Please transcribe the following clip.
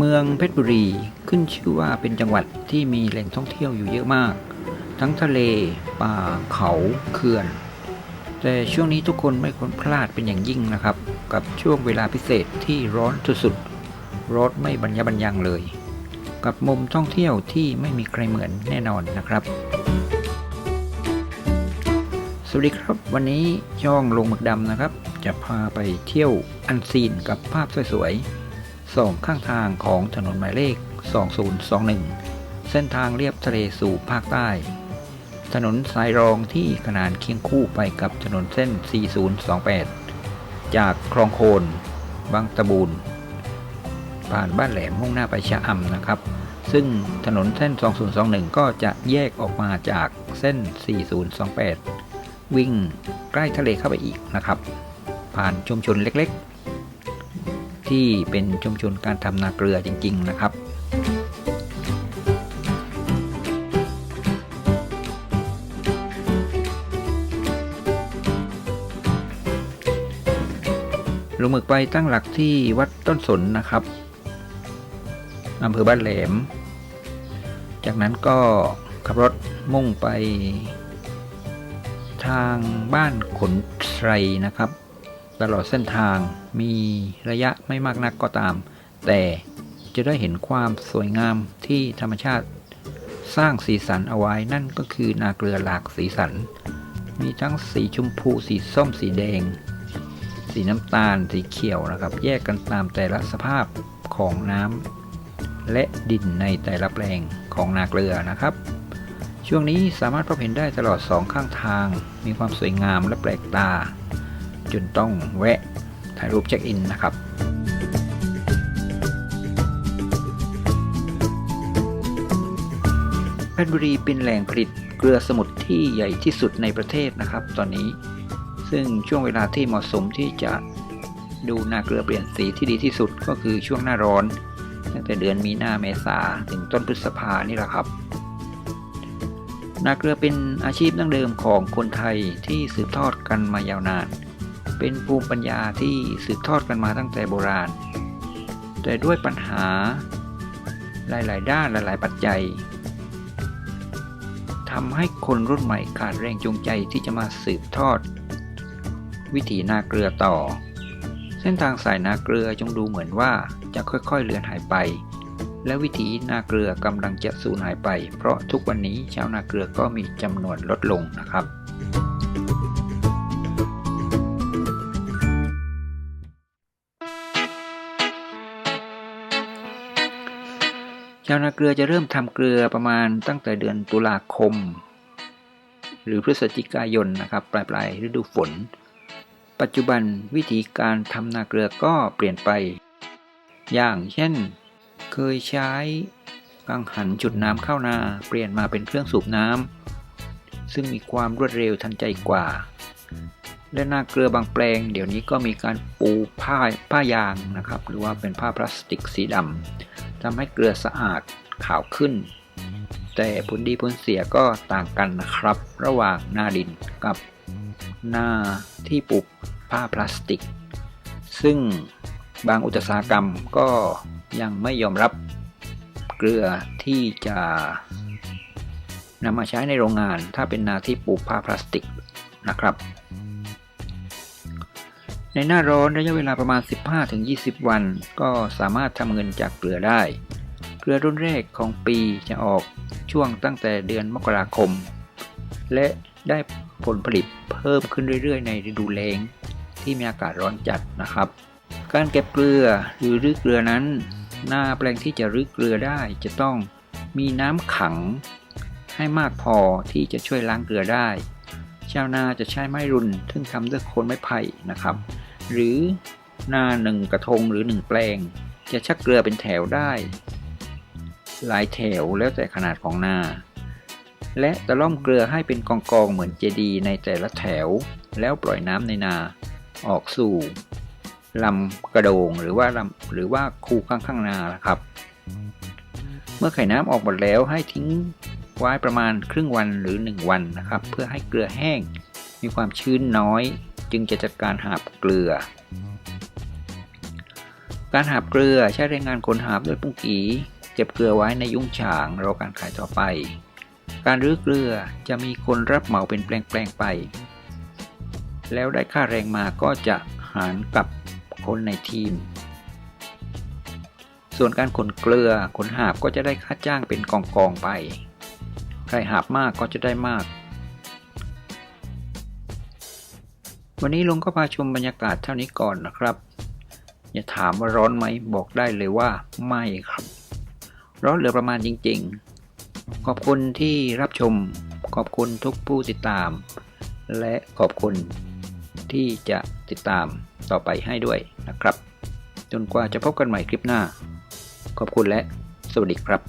เมืองเพชรบุรีขึ้นชื่อว่าเป็นจังหวัดที่มีแหล่งท่องเที่ยวอยู่เยอะมาก ทั้งทะเล ป่าเขาเขื่อน แต่ช่วงนี้ทุกคนไม่ควรพลาดเป็นอย่างยิ่งนะครับ กับช่วงเวลาพิเศษที่ร้อนสุดๆรถไม่บรรยบรรยังเลย กับมุมท่องเที่ยวที่ไม่มีใครเหมือนแน่นอนนะครับ สวัสดีครับ วันนี้ช่องลงหมึกดำนะครับ จะพาไปเที่ยวอันซีนกับภาพสวยๆ สองข้างทางของถนนหมายเลข 2021 เส้นทางเลียบทะเลสู่ภาคใต้ ถนนสายรองที่ขนานเคียงคู่ไปกับถนนเส้น 4028 จากคลองโคนบางตะบูนผ่านบ้านแหลมมุ่งหน้าไปชะอำนะครับ ซึ่งถนนเส้น 2021 ก็จะแยกออกมาจากเส้น 4028 วิ่งใกล้ทะเลเข้าไปอีกนะครับ ผ่านชุมชนเล็ก ที่เป็นชุมชนการทำนาเกลือจริง ๆ นะครับลงหมึกไปตั้งหลักที่วัดต้นสนนะครับอำเภอบ้านแหลม จากนั้นก็ขับรถมุ่งไป ทางบ้านขนไทรนะครับ ตลอดเส้นทางมีระยะไม่มากนักก็ตาม แต่จะได้เห็นความสวยงามที่ธรรมชาติสร้างสีสันเอาไว้นั่นก็คือนาเกลือหลากสีสัน มีทั้งสีชมพูสีส้มสีแดง สีน้ำตาลสีเขียวนะครับ แยกกันตามแต่ละสภาพของน้ำและดินในแต่ละแปลงของนาเกลือนะครับ ช่วงนี้สามารถพบเห็นได้ตลอดสองข้างทาง มีความสวยงามและแปลกตา จนต้องแวะถ่ายรูปเช็คอินนะครับเพชรบุรีเป็นแหล่งผลิตเกลือสมุทรที่ใหญ่ที่สุดในประเทศนะครับ ตอนนี้ ซึ่งช่วงเวลาที่เหมาะสมที่จะดูนาเกลือเปลี่ยนสีที่ดีที่สุดก็คือช่วงหน้าร้อน ตั้งแต่เดือนมีนาเมษาถึงต้นพฤษภานี่แหละครับ นาเกลือเป็นอาชีพดั้งเดิมของคนไทยที่สืบทอดกันมายาวนาน เป็นภูมิปัญญาที่สืบทอดกันมาตั้งแต่โบราณ แต่ด้วยปัญหาหลาย ๆ ด้านหลาย ๆ ปัจจัยทำให้คนรุ่นใหม่ขาดแรงจูงใจที่จะมาสืบทอด วิถีนาเกลือต่อ เส้นทางสายนาเกลือจงดูเหมือนว่าจะค่อย ๆ เลือนหายไป และวิถีนาเกลือกำลังจะสูญหายไป เพราะทุกวันนี้ชาวนาเกลือก็มีจำนวนลดลงนะครับ ชาวนาเกลือจะเริ่มทำเกลือประมาณตั้งแต่เดือนตุลาคม หรือพฤศจิกายนนะครับ ปลายปลายฤดูฝน ปัจจุบันวิธีการทำนาเกลือก็เปลี่ยนไป อย่างเช่น เคยใช้กังหันจุดน้ำเข้านาเปลี่ยนมาเป็นเครื่องสูบน้ำซึ่งมีความรวดเร็วทันใจกว่า และนาเกลือบางแปลง เดี๋ยวนี้ก็มีการปูผ้าผ้ายางนะครับ หรือว่าเป็นผ้าพลาสติกสีดำ ทำให้เกลือสะอาดขาวขึ้น แต่ผลดีผลเสียก็ต่างกันนะครับ ระหว่างนาดินกับนาที่ปลูกผ้าพลาสติก ซึ่งบางอุตสาหกรรมก็ยังไม่ยอมรับเกลือที่จะนำมาใช้ในโรงงานถ้าเป็นนาที่ปลูกผ้าพลาสติกนะครับ ในหน้าร้อนระยะเวลาประมาณ 15-20 วัน ก็สามารถทำเงินจากเกลือได้ เกลือรุ่นแรกของปีจะออกช่วงตั้งแต่เดือนมกราคม และได้ผลผลิตเพิ่มขึ้นเรื่อยๆ ในฤดูแล้งที่มีอากาศร้อนจัดนะครับ การเก็บเกลือหรือรื้อเกลือนั้น หน้าแปลงที่จะรื้อเกลือได้จะต้องมีน้ำขังให้มากพอที่จะช่วยล้างเกลือได้ ชาวนาจะใช้ไม้รุนซึ่งทำด้วยโคนไม้ไผ่นะครับ หรือนาหนึ่งกระทงหรือหนึ่งแปลง จะชักเกลือเป็นแถวได้ หลายแถวแล้วแต่ขนาดของนา และตะล่อมเกลือให้เป็นกองกองเหมือนเจดีย์ในแต่ละแถว แล้วปล่อยน้ำในนาออกสู่ลำกระโดงหรือว่าลำหรือว่าคูข้างข้างนานะครับ เมื่อไข่น้ำออกหมดแล้วให้ทิ้งไว้ประมาณครึ่งวันหรือ 1 วันนะครับ เพื่อให้เกลือแห้งมีความชื้นน้อย จึงจะจัดการหาบเกลือ การหาบเกลือใช้แรงงานคนหาบด้วยปุ้งกีเก็บเกลือไว้ในยุ้งฉางรอการขายต่อไป การรื้อเกลือจะมีคนรับเหมาเป็นแปลงๆไป แล้วได้ค่าแรงมาก็จะหารกับคนในทีม ส่วนการขนเกลือขนหาบก็จะได้ค่าจ้างเป็นกองๆไป ใครหาบมากก็จะได้มาก วันนี้ลุงก็พาชมบรรยากาศเท่านี้ก่อนนะครับ อย่าถามว่าร้อนไหมบอกได้เลยว่าไม่ครับ ร้อนเหลือประมาณจริง ๆ ขอบคุณที่รับชม ขอบคุณทุกผู้ติดตาม และขอบคุณที่จะติดตามต่อไปให้ด้วยนะครับ จนกว่าจะพบกันใหม่คลิปหน้า ขอบคุณและสวัสดีครับ